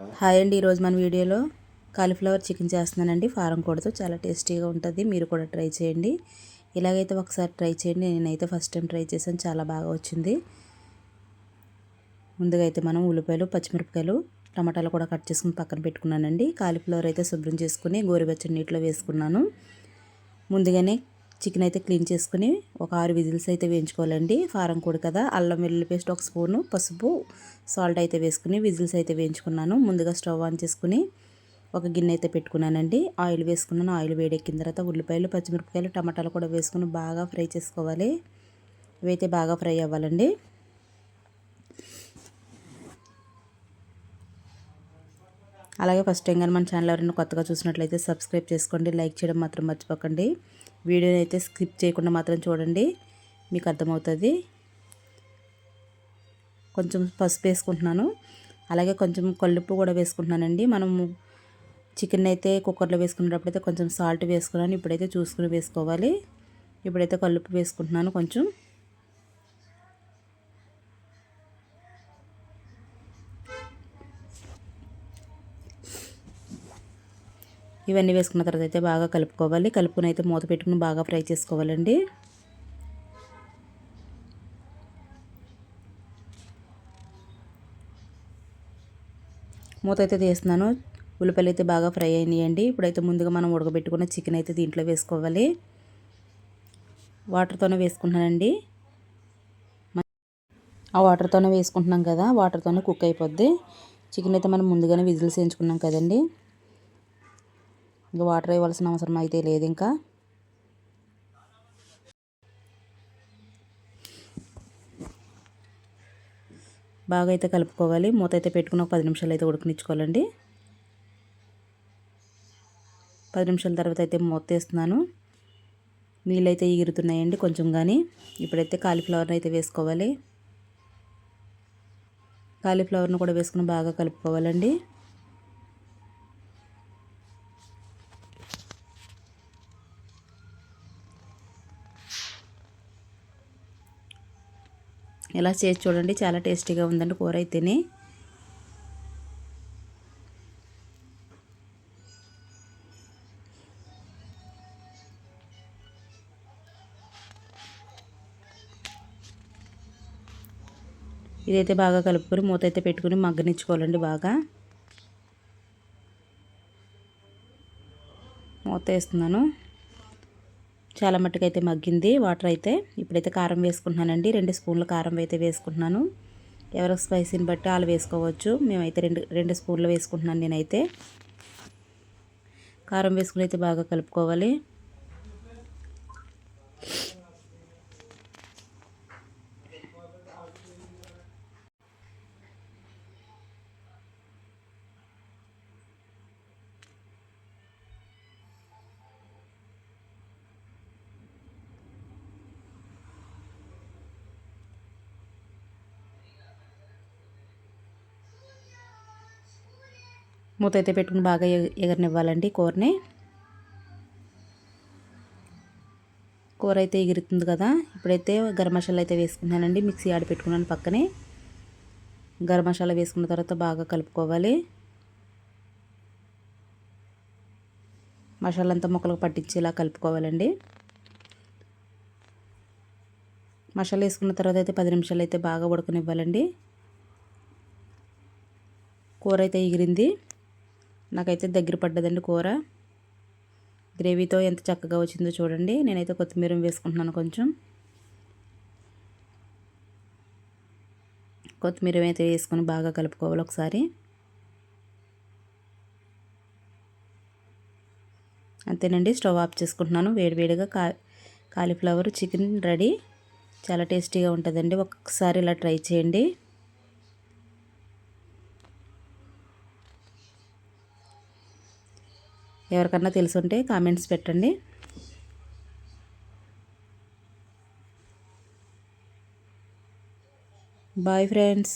Hi అండి ఈరోజు మన వీడియోలో కాలీఫ్లవర్ చికెన్ చేస్తున్నానండి. ఫారం కూడతో చాలా టేస్టీగా ఉంటుంది. మీరు కూడా ట్రై చేయండి. ఇలాగైతే ఒకసారి ట్రై చేయండి. నేనైతే ఫస్ట్ టైం ట్రై చేశాను. చాలా బాగా వచ్చింది. ముందుగా అయితే మనం ఉల్లిపాయలు పచ్చిమిరపకాయలు టమాటాలు కూడా కట్ చేసుకుని పక్కన పెట్టుకున్నానండి. కాలీఫ్లవర్ అయితే శుభ్రం చేసుకుని గోరువెచ్చని నీటిలో వేసుకున్నాను. ముందుగానే చికెన్ అయితే క్లీన్ చేసుకుని ఒక ఆరు విజిల్స్ అయితే వేయించుకోవాలండి. ఫారం కూడి కదా అల్లం వెల్లుల్లి పేస్ట్ ఒక స్పూను పసుపు సాల్ట్ అయితే వేసుకుని విజిల్స్ అయితే వేయించుకున్నాను. ముందుగా స్టవ్ ఆన్ చేసుకుని ఒక గిన్నె అయితే పెట్టుకున్నానండి. ఆయిల్ వేసుకున్నాను. ఆయిల్ వేడెక్కిన తర్వాత ఉల్లిపాయలు పచ్చిమిరపకాయలు టమాటాలు కూడా వేసుకుని బాగా ఫ్రై చేసుకోవాలి. ఇవైతే బాగా ఫ్రై అవ్వాలండి. అలాగే ఫస్ట్ టైం కానీ మన ఛానల్ ఎవరైనా కొత్తగా చూసినట్లయితే సబ్స్క్రైబ్ చేసుకోండి. లైక్ చేయడం మాత్రం మర్చిపోకండి. వీడియోని అయితే స్కిప్ చేయకుండా మాత్రం చూడండి. మీకు అర్థమవుతుంది. కొంచెం పసుపు వేసుకుంటున్నాను. అలాగే కొంచెం కల్లుప్పు కూడా వేసుకుంటున్నానండి. మనము చికెన్ అయితే కుక్కర్లో వేసుకునేటప్పుడు అయితే కొంచెం సాల్ట్ వేసుకున్నాను. ఇప్పుడైతే చూసుకుని వేసుకోవాలి. ఇప్పుడైతే కల్లుప్పు వేసుకుంటున్నాను కొంచెం. ఇవన్నీ వేసుకున్న తర్వాత అయితే బాగా కలుపుకోవాలి. కలుపుకొని అయితే మూత పెట్టుకుని బాగా ఫ్రై చేసుకోవాలండి. మూత అయితే తీస్తున్నాను. ఉల్లిపాయలు అయితే బాగా ఫ్రై అయినాయండి. ఇప్పుడైతే ముందుగా మనం ఉడకబెట్టుకున్న చికెన్ అయితే దీంట్లో వేసుకోవాలి. వాటర్తోనే వేసుకుంటున్నానండి. ఆ వాటర్తోనే వేసుకుంటున్నాం కదా వాటర్తోనే కుక్ అయిపోద్ది. చికెన్ అయితే మనం ముందుగానే విజిల్స్ వేయించుకున్నాం కదండి. ఇంకా వాటర్ ఇవ్వాల్సిన అవసరం అయితే లేదు ఇంకా. బాగా అయితే కలుపుకోవాలి. మూత అయితే పెట్టుకుని ఒక పది నిమిషాలు అయితే ఉడకనిచ్చుకోవాలండి. పది నిమిషాల తర్వాత అయితే మూత వేస్తున్నాను నీళ్ళు అయితే ఎగురుతున్నాయండి కొంచెం కానీ ఇప్పుడైతే కాలీఫ్లవర్ని అయితే వేసుకోవాలి. కాలీఫ్లవర్ను కూడా వేసుకుని బాగా కలుపుకోవాలండి. ఇలా చేసి చూడండి చాలా టేస్టీగా ఉందండి కూర అయితేనే. ఇదైతే బాగా కలుపుకొని మూత అయితే పెట్టుకుని మగ్గనిచ్చుకోవాలండి బాగా. మూత వేస్తున్నాను. చాలా మట్టుకు అయితే మగ్గింది. వాటర్ అయితే ఇప్పుడైతే కారం వేసుకుంటున్నానండి. రెండు స్పూన్ల కారం అయితే వేసుకుంటున్నాను. ఎవరి స్పైసీని బట్టి వాళ్ళు వేసుకోవచ్చు. మేమైతే రెండు రెండు స్పూన్లు వేసుకుంటున్నాను నేనైతే. కారం వేసుకుని అయితే బాగా కలుపుకోవాలి. మూత అయితే పెట్టుకుని బాగా ఎగరనివ్వాలండి కూరని. కూర అయితే ఎగురుతుంది కదా. ఇప్పుడైతే గరం మసాలా అయితే వేసుకున్నానండి మిక్సీ ఆడి పెట్టుకున్నాను పక్కనే. గరం మసాలా వేసుకున్న తర్వాత బాగా కలుపుకోవాలి. మసాలా అంతా ముక్కలకు పట్టించేలా కలుపుకోవాలండి. మసాలా వేసుకున్న తర్వాత అయితే పది నిమిషాలు అయితే బాగా ఉడకనివ్వాలండి. కూర అయితే ఎగిరింది. నాకైతే దగ్గర పడ్డదండి కూర. గ్రేవీతో ఎంత చక్కగా వచ్చిందో చూడండి. నేనైతే కొత్తిమీర వేసుకుంటున్నాను కొంచెం. కొత్తిమీర అయితే వేసుకొని బాగా కలుపుకోవాలి ఒకసారి. అంతేనండి స్టవ్ ఆఫ్ చేసుకుంటున్నాను. వేడివేడిగా కా కాలీఫ్లవర్ చికెన్ రెడీ. చాలా టేస్టీగా ఉంటుందండి. ఒకసారి ఇలా ట్రై చేయండి. ఎవరికన్నా తెలుసుంటే కామెంట్స్ పెట్టండి. Bye friends.